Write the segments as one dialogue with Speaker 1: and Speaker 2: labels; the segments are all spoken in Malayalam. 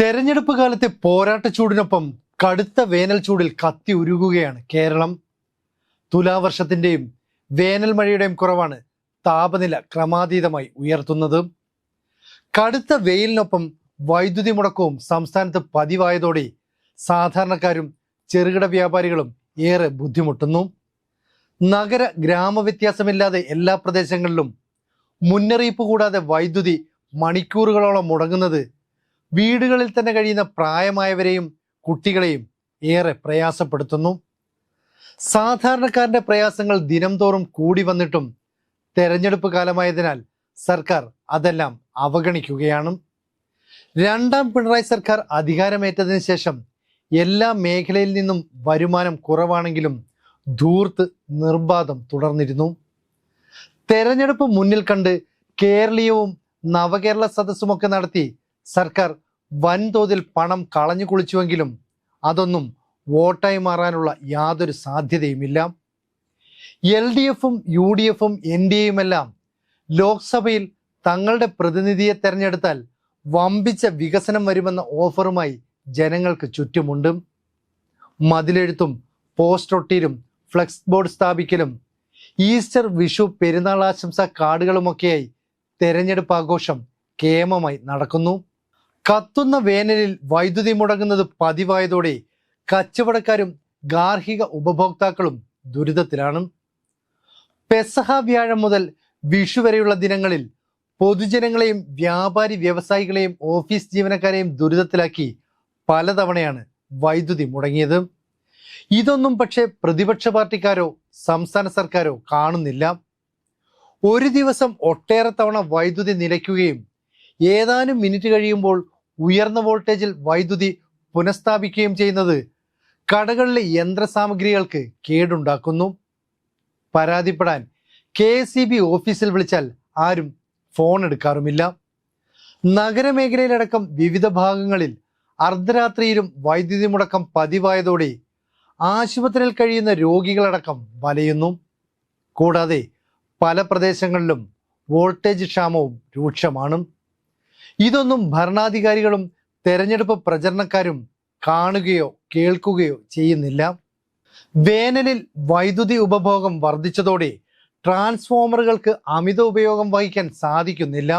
Speaker 1: തെരഞ്ഞെടുപ്പ് കാലത്തെ പോരാട്ട ചൂടിനൊപ്പം കടുത്ത വേനൽ ചൂടിൽ കത്തി ഉരുകുകയാണ് കേരളം. തുലാവർഷത്തിന്റെയും വേനൽ മഴയുടെയും കുറവാണ് താപനില ക്രമാതീതമായി ഉയർത്തുന്നത്. കടുത്ത വെയിലിനൊപ്പം വൈദ്യുതി മുടക്കവും സംസ്ഥാനത്ത് പതിവായതോടെ സാധാരണക്കാരും ചെറുകിട വ്യാപാരികളും ഏറെ ബുദ്ധിമുട്ടുന്നു. നഗര ഗ്രാമ വ്യത്യാസമില്ലാതെ എല്ലാ പ്രദേശങ്ങളിലും മുന്നറിയിപ്പ് കൂടാതെ വൈദ്യുതി മണിക്കൂറുകളോളം മുടങ്ങുന്നത് വീടുകളിൽ തന്നെ കഴിയുന്ന പ്രായമായവരെയും കുട്ടികളെയും ഏറെ പ്രയാസപ്പെടുത്തുന്നു. സാധാരണക്കാരന്റെ പ്രയാസങ്ങൾ ദിനംതോറും കൂടി വന്നിട്ടും തെരഞ്ഞെടുപ്പ് കാലമായതിനാൽ സർക്കാർ അതെല്ലാം അവഗണിക്കുകയാണ്. രണ്ടാം പിണറായി സർക്കാർ അധികാരമേറ്റതിന് ശേഷം എല്ലാ മേഖലയിൽ നിന്നും വരുമാനം കുറവാണെങ്കിലും ധൂർത്ത് നിർബാധം തുടർന്നിരുന്നു. തെരഞ്ഞെടുപ്പ് മുന്നിൽ കണ്ട് കേരളീയവും നവകേരള സദസ്സുമൊക്കെ നടത്തി സർക്കാർ വൻതോതിൽ പണം കളഞ്ഞു കുളിച്ചുവെങ്കിലും അതൊന്നും വോട്ടായി മാറാനുള്ള യാതൊരു സാധ്യതയുമില്ല. എൽ ഡി എഫും യു ഡി എഫും എൻ ഡി എയുമെല്ലാം ലോക്സഭയിൽ തങ്ങളുടെ പ്രതിനിധിയെ തെരഞ്ഞെടുത്താൽ വമ്പിച്ച വികസനം വരുമെന്ന ഓഫറുമായി ജനങ്ങൾക്ക് ചുറ്റുമുണ്ട്. മതിലെഴുത്തും പോസ്റ്റ് ഒട്ടിയിലും ഫ്ലെക്സ് ബോർഡ് സ്ഥാപിക്കലും ഈസ്റ്റർ വിഷു പെരുന്നാൾ ആശംസ കാർഡുകളുമൊക്കെയായി തെരഞ്ഞെടുപ്പ് ആഘോഷം കേമമായി നടക്കുന്നു. കത്തുന്ന വേനലിൽ വൈദ്യുതി മുടങ്ങുന്നത് പതിവായതോടെ കച്ചവടക്കാരും ഗാർഹിക ഉപഭോക്താക്കളും ദുരിതത്തിലാണ്. പെസഹ വ്യാഴം മുതൽ വിഷു വരെയുള്ള ദിനങ്ങളിൽ പൊതുജനങ്ങളെയും വ്യാപാരി വ്യവസായികളെയും ഓഫീസ് ജീവനക്കാരെയും ദുരിതത്തിലാക്കി പലതവണയാണ് വൈദ്യുതി മുടങ്ങിയത്. ഇതൊന്നും പക്ഷേ പ്രതിപക്ഷ പാർട്ടിക്കാരോ സംസ്ഥാന സർക്കാരോ കാണുന്നില്ല. ഒരു ദിവസം ഒട്ടേറെ തവണ വൈദ്യുതി നിലയ്ക്കുകയും ഏതാനും മിനിറ്റ് കഴിയുമ്പോൾ ഉയർന്ന വോൾട്ടേജിൽ വൈദ്യുതി പുനഃസ്ഥാപിക്കുകയും ചെയ്യുന്നത് കടകളിലെ യന്ത്രസാമഗ്രികൾക്ക് കേടുണ്ടാക്കുന്നു. പരാതിപ്പെടാൻ കെ ബി ഓഫീസിൽ വിളിച്ചാൽ ആരും ഫോൺ എടുക്കാറുമില്ല. നഗരമേഖലയിലടക്കം വിവിധ ഭാഗങ്ങളിൽ അർദ്ധരാത്രിയിലും വൈദ്യുതി മുടക്കം പതിവായതോടെ ആശുപത്രിയിൽ കഴിയുന്ന രോഗികളടക്കം വലയുന്നു. കൂടാതെ പല പ്രദേശങ്ങളിലും വോൾട്ടേജ് ക്ഷാമവും രൂക്ഷമാണ്. ഇതൊന്നും ഭരണാധികാരികളും തെരഞ്ഞെടുപ്പ് പ്രചരണക്കാരും കാണുകയോ കേൾക്കുകയോ ചെയ്യുന്നില്ല. വേനലിൽ വൈദ്യുതി ഉപഭോഗം വർദ്ധിച്ചതോടെ ട്രാൻസ്ഫോമറുകൾക്ക് അമിത ഉപയോഗം വഹിക്കാൻ സാധിക്കുന്നില്ല.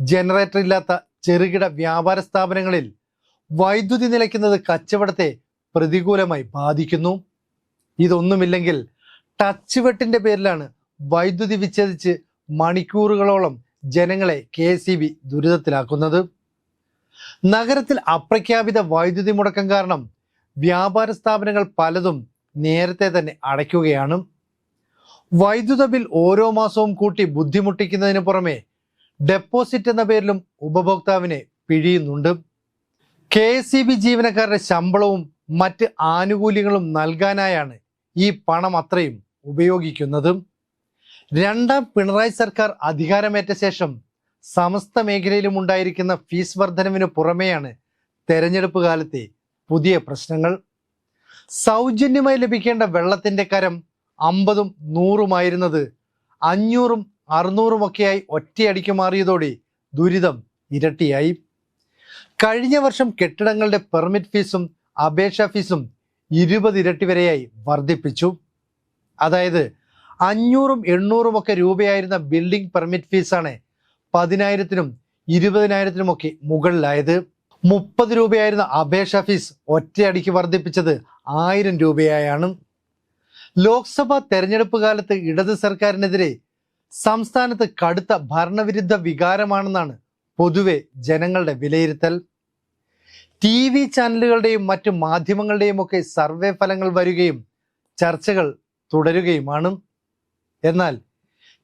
Speaker 1: ജനറേറ്റർ ഇല്ലാത്ത ചെറുകിട വ്യാപാര സ്ഥാപനങ്ങളിൽ വൈദ്യുതി നിലയ്ക്കുന്നത് കച്ചവടത്തെ പ്രതികൂലമായി ബാധിക്കുന്നു. ഇതൊന്നുമില്ലെങ്കിൽ ടച്ച് വെട്ടിന്റെ പേരിലാണ് വൈദ്യുതി വിച്ഛേദിച്ച് മണിക്കൂറുകളോളം ജനങ്ങളെ കെ സി ബി ദുരിതത്തിലാക്കുന്നത്. നഗരത്തിൽ അപ്രഖ്യാപിത വൈദ്യുതി മുടക്കം കാരണം വ്യാപാര സ്ഥാപനങ്ങൾ പലതും നേരത്തെ തന്നെ അടയ്ക്കുകയാണ്. വൈദ്യുത ബിൽ ഓരോ മാസവും കൂട്ടി ബുദ്ധിമുട്ടിക്കുന്നതിന് പുറമെ ഡെപ്പോസിറ്റ് എന്ന പേരിലും ഉപഭോക്താവിനെ പിഴിയുന്നുണ്ട്. കെ എസ് സി ബി ജീവനക്കാരുടെ ശമ്പളവും മറ്റ് ആനുകൂല്യങ്ങളും നൽകാനായാണ് ഈ പണം അത്രയും ഉപയോഗിക്കുന്നത്. രണ്ടാം പിണറായി സർക്കാർ അധികാരമേറ്റ ശേഷം സമസ്ത മേഖലയിലും ഉണ്ടായിരിക്കുന്ന ഫീസ് വർധനവിന് പുറമെയാണ് തെരഞ്ഞെടുപ്പ് കാലത്തെ പുതിയ പ്രശ്നങ്ങൾ. സൗജന്യമായി ലഭിക്കേണ്ട വെള്ളത്തിന്റെ കരം അമ്പതും നൂറുമായിരുന്നത് അഞ്ഞൂറും അറുന്നൂറുമൊക്കെയായി ഒറ്റയടിക്ക് മാറിയതോടെ ദുരിതം ഇരട്ടിയായി. കഴിഞ്ഞ വർഷം കെട്ടിടങ്ങളുടെ പെർമിറ്റ് ഫീസും അപേക്ഷാ ഫീസും ഇരുപത് ഇരട്ടി വരെയായി വർദ്ധിപ്പിച്ചു. അതായത് അഞ്ഞൂറും എണ്ണൂറും ഒക്കെ രൂപയായിരുന്ന ബിൽഡിംഗ് പെർമിറ്റ് ഫീസാണ് പതിനായിരത്തിനും ഇരുപതിനായിരത്തിനും ഒക്കെ മുകളിലായത്. മുപ്പത് രൂപയായിരുന്ന അപേക്ഷാ ഫീസ് ഒറ്റയടിക്ക് വർദ്ധിപ്പിച്ചത് ആയിരം രൂപയായാണ്. ലോക്സഭാ തെരഞ്ഞെടുപ്പ് കാലത്ത് ഇടത് സർക്കാരിനെതിരെ സംസ്ഥാനത്ത് കടുത്ത ഭരണവിരുദ്ധ വികാരമാണെന്നാണ് പൊതുവെ ജനങ്ങളുടെ വിലയിരുത്തൽ. ടി വി ചാനലുകളുടെയും മറ്റു മാധ്യമങ്ങളുടെയും ഒക്കെ സർവേ ഫലങ്ങൾ വരികയും ചർച്ചകൾ തുടരുകയുമാണ്. എന്നാൽ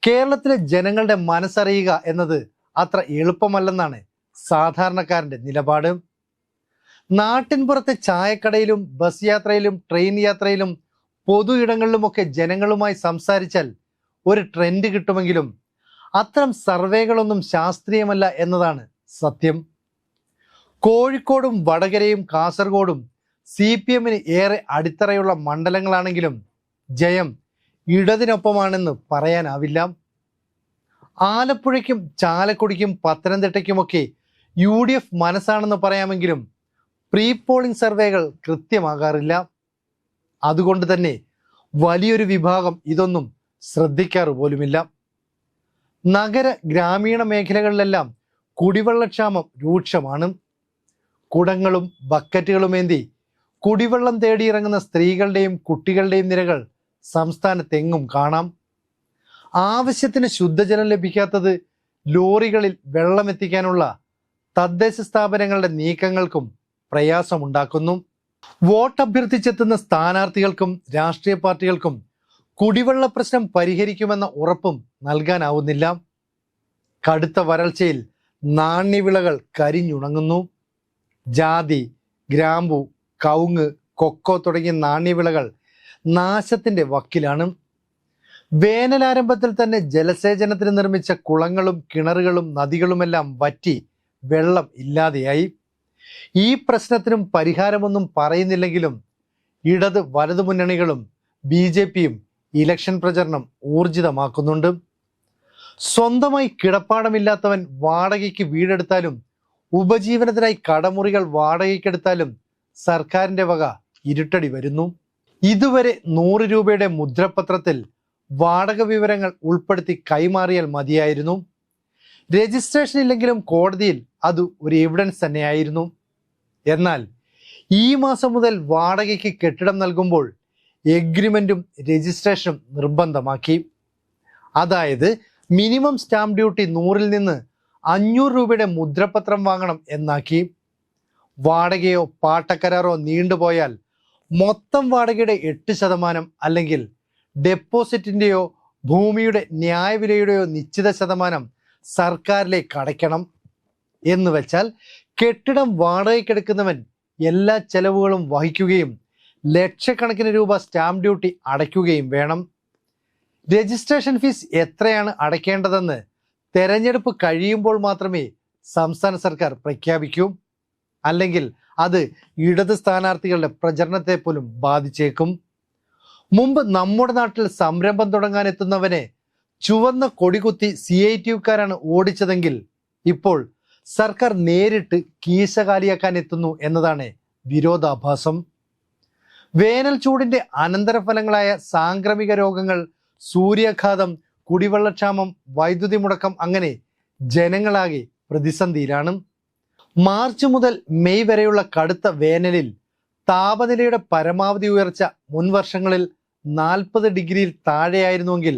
Speaker 1: കേരളത്തിലെ ജനങ്ങളുടെ മനസ്സറിയുക എന്നത് അത്ര എളുപ്പമല്ലെന്നാണ് സാധാരണക്കാരന്റെ നിലപാട്. നാട്ടിൻപുറത്തെ ചായക്കടയിലും ബസ് യാത്രയിലും ട്രെയിൻ യാത്രയിലും പൊതു ഇടങ്ങളിലുമൊക്കെ ജനങ്ങളുമായി സംസാരിച്ചാൽ ഒരു ട്രെൻഡ് കിട്ടുമെങ്കിലും അത്തരം സർവേകളൊന്നും ശാസ്ത്രീയമല്ല എന്നതാണ് സത്യം. കോഴിക്കോടും വടകരയും കാസർഗോഡും സി പി എമ്മിന് ഏറെ അടിത്തറയുള്ള മണ്ഡലങ്ങളാണെങ്കിലും ജയം ഇടതിനൊപ്പമാണെന്ന് പറയാനാവില്ല. ആലപ്പുഴയ്ക്കും ചാലക്കുടിക്കും പത്തനംതിട്ടയ്ക്കുമൊക്കെ യു ഡി എഫ് മനസ്സാണെന്ന് പറയാമെങ്കിലും പ്രീ പോളിംഗ് സർവേകൾ കൃത്യമാകാറില്ല. അതുകൊണ്ട് തന്നെ വലിയൊരു വിഭാഗം ഇതൊന്നും ശ്രദ്ധിക്കാറ് പോലുമില്ല. നഗര ഗ്രാമീണ മേഖലകളിലെല്ലാം കുടിവെള്ളക്ഷാമം രൂക്ഷമാണ്. കുടങ്ങളും ബക്കറ്റുകളുമേന്തി കുടിവെള്ളം തേടിയിറങ്ങുന്ന സ്ത്രീകളുടെയും കുട്ടികളുടെയും നിരകൾ സംസ്ഥാനത്തെങ്ങും കാണാം. ആവശ്യത്തിന് ശുദ്ധജലം ലഭിക്കാത്തത് ലോറികളിൽ വെള്ളമെത്തിക്കാനുള്ള തദ്ദേശ സ്ഥാപനങ്ങളുടെ നീക്കങ്ങൾക്കും പ്രയാസമുണ്ടാക്കുന്നു. വോട്ട് അഭ്യർത്ഥിച്ചെത്തുന്ന സ്ഥാനാർത്ഥികൾക്കും രാഷ്ട്രീയ പാർട്ടികൾക്കും കുടിവെള്ള പ്രശ്നം പരിഹരിക്കുമെന്ന ഉറപ്പും നൽകാനാവുന്നില്ല. കടുത്ത വരൾച്ചയിൽ നാണ്യവിളകൾ കരിഞ്ഞുണങ്ങുന്നു. ജാതി ഗ്രാമ്പു കവുങ്ങ് കൊക്കോ തുടങ്ങിയ നാണ്യവിളകൾ നാശത്തിന്റെ വക്കിലാണ്. വേനലാരംഭത്തിൽ തന്നെ ജലസേചനത്തിന് നിർമ്മിച്ച കുളങ്ങളും കിണറുകളും നദികളുമെല്ലാം വറ്റി വെള്ളം ഇല്ലാതെയായി. ഈ പ്രശ്നത്തിനും പരിഹാരമൊന്നും പറയുന്നില്ലെങ്കിലും ഇടത് വലതു മുന്നണികളും ബി ജെ പിയും ഇലക്ഷൻ പ്രചരണം ഊർജിതമാക്കുന്നുണ്ട്. സ്വന്തമായി കിടപ്പാടമില്ലാത്തവൻ വാടകയ്ക്ക് വീടെടുത്താലും ഉപജീവനത്തിനായി കടമുറികൾ വാടകയ്ക്കെടുത്താലും സർക്കാരിന്റെ വക ഇരുട്ടടി വരുന്നു. ഇതുവരെ നൂറ് രൂപയുടെ മുദ്രപത്രത്തിൽ വാടക വിവരങ്ങൾ ഉൾപ്പെടുത്തി കൈമാറിയാൽ മതിയായിരുന്നു. രജിസ്ട്രേഷൻ ഇല്ലെങ്കിലും കോടതിയിൽ അത് ഒരു എവിഡൻസ് തന്നെയായിരുന്നു. എന്നാൽ ഈ മാസം മുതൽ വാടകയ്ക്ക് കെട്ടിടം നൽകുമ്പോൾ എഗ്രിമെന്റും രജിസ്ട്രേഷനും നിർബന്ധമാക്കി. അതായത് മിനിമം സ്റ്റാമ്പ് ഡ്യൂട്ടി നൂറിൽ നിന്ന് അഞ്ഞൂറ് രൂപയുടെ മുദ്രപത്രം വാങ്ങണം എന്നാക്കി. വാടകയോ പാട്ടക്കരാറോ നീണ്ടുപോയാൽ മൊത്തം വാടകയുടെ എട്ട് ശതമാനം അല്ലെങ്കിൽ ഡെപ്പോസിറ്റിന്റെയോ ഭൂമിയുടെ ന്യായവിലയുടെയോ നിശ്ചിത ശതമാനം സർക്കാരിലേക്ക് അടയ്ക്കണം എന്ന് വെച്ചാൽ കെട്ടിടം വാടകയ്ക്കെടുക്കുന്നവൻ എല്ലാ ചെലവുകളും വഹിക്കുകയും ലക്ഷക്കണക്കിന് രൂപ സ്റ്റാമ്പ് ഡ്യൂട്ടി അടയ്ക്കുകയും വേണം. രജിസ്ട്രേഷൻ ഫീസ് എത്രയാണ് അടയ്ക്കേണ്ടതെന്ന് തെരഞ്ഞെടുപ്പ് കഴിയുമ്പോൾ മാത്രമേ സംസ്ഥാന സർക്കാർ പ്രഖ്യാപിക്കൂ. അല്ലെങ്കിൽ അത് ഇടത് സ്ഥാനാർത്ഥികളുടെ പ്രചരണത്തെ പോലും ബാധിച്ചേക്കും. മുമ്പ് നമ്മുടെ നാട്ടിൽ സംരംഭം തുടങ്ങാൻ എത്തുന്നവനെ ചുവന്ന കൊടികുത്തി സി ഐ ടി യുക്കാരാണ് ഓടിച്ചതെങ്കിൽ ഇപ്പോൾ സർക്കാർ നേരിട്ട് കീശ കാലിയാക്കാൻ എത്തുന്നു എന്നതാണ് വിരോധാഭാസം. വേനൽ ചൂടിന്റെ അനന്തരഫലങ്ങളായ സാംക്രമിക രോഗങ്ങൾ സൂര്യാഘാതം കുടിവെള്ളക്ഷാമം വൈദ്യുതി മുടക്കം അങ്ങനെ ജനങ്ങളാകെ പ്രതിസന്ധിയിലാണ്. മാർച്ച് മുതൽ മെയ് വരെയുള്ള കടുത്ത വേനലിൽ താപനിലയുടെ പരമാവധി ഉയർച്ച മുൻ വർഷങ്ങളിൽ നാൽപ്പത് ഡിഗ്രിയിൽ താഴെയായിരുന്നുവെങ്കിൽ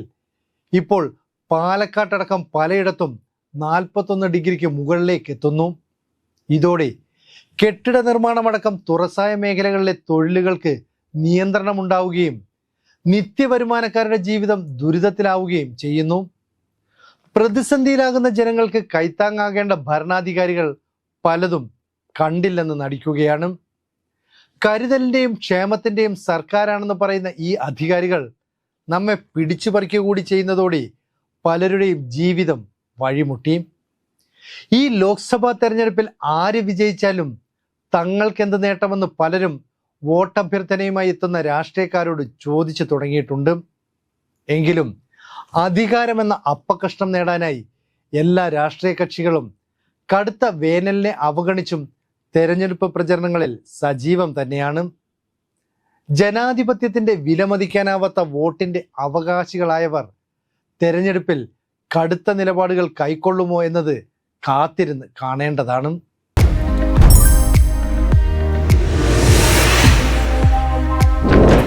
Speaker 1: ഇപ്പോൾ പാലക്കാട്ടടക്കം പലയിടത്തും നാൽപ്പത്തൊന്ന് ഡിഗ്രിക്ക് മുകളിലേക്ക് എത്തുന്നു. ഇതോടെ കെട്ടിട നിർമ്മാണമടക്കം തുറസായ മേഖലകളിലെ തൊഴിലുകൾക്ക് നിയന്ത്രണമുണ്ടാവുകയും നിത്യവരുമാനക്കാരുടെ ജീവിതം ദുരിതത്തിലാവുകയും ചെയ്യുന്നു. പ്രതിസന്ധിയിലാകുന്ന ജനങ്ങൾക്ക് കൈത്താങ്ങാകേണ്ട ഭരണാധികാരികൾ പലതും കണ്ടില്ലെന്ന് നടിക്കുകയാണ്. കരുതലിന്റെയും ക്ഷേമത്തിന്റെയും സർക്കാരാണെന്ന് പറയുന്ന ഈ അധികാരികൾ നമ്മെ പിടിച്ചു കൂടി ചെയ്യുന്നതോടെ പലരുടെയും ജീവിതം വഴിമുട്ടി. ഈ ലോക്സഭാ തെരഞ്ഞെടുപ്പിൽ ആര് വിജയിച്ചാലും തങ്ങൾക്കെന്ത് നേട്ടമെന്ന് പലരും വോട്ടഭ്യർത്ഥനയുമായി എത്തുന്ന രാഷ്ട്രീയക്കാരോട് ചോദിച്ചു തുടങ്ങിയിട്ടുണ്ട്. എങ്കിലും അധികാരമെന്ന അപ്പകഷ്ണം നേടാനായി എല്ലാ രാഷ്ട്രീയ കക്ഷികളും കടുത്ത വേനലിനെ അവഗണിച്ചും തെരഞ്ഞെടുപ്പ് പ്രചരണങ്ങളിൽ സജീവം തന്നെയാണ്. ജനാധിപത്യത്തിന്റെ വിലമതിക്കാനാവാത്ത വോട്ടിന്റെ അവകാശികളായവർ തെരഞ്ഞെടുപ്പിൽ കടുത്ത നിലപാടുകൾ കൈക്കൊള്ളുമോ എന്നത് കാത്തിരുന്ന് കാണേണ്ടതാണ്.